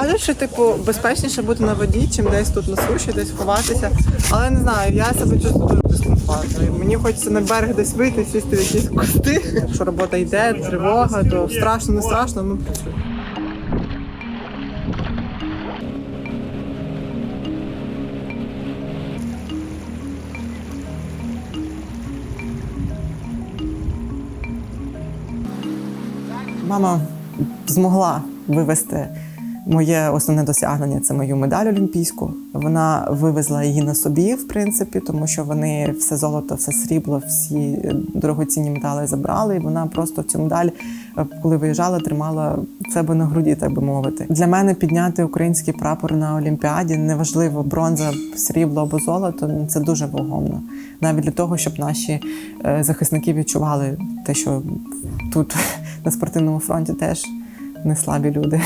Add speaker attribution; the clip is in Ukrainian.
Speaker 1: Кажуть, що типу безпечніше бути на воді, чим десь тут на суші, десь ховатися. Але не знаю, я себе чувствую дуже дискомфортно. Мені хочеться на берег десь вийти, сісти в якісь кусти. Якщо робота йде, тривога, то страшно, не страшно, ми працюємо. Мама змогла вивести моє основне досягнення це мою медаль олімпійську. Вона вивезла її на собі, в принципі, тому що вони все золото, все срібло, всі дорогоцінні медалі забрали. І вона просто цю медаль, е, коли виїжджала, тримала себе на груді, так би мовити. Для мене підняти український прапор на Олімпіаді неважливо, бронза, срібло або золото. ну, Це дуже вагомно. Навіть для того, щоб наші е, захисники відчували те, що тут на спортивному фронті теж не слабі люди.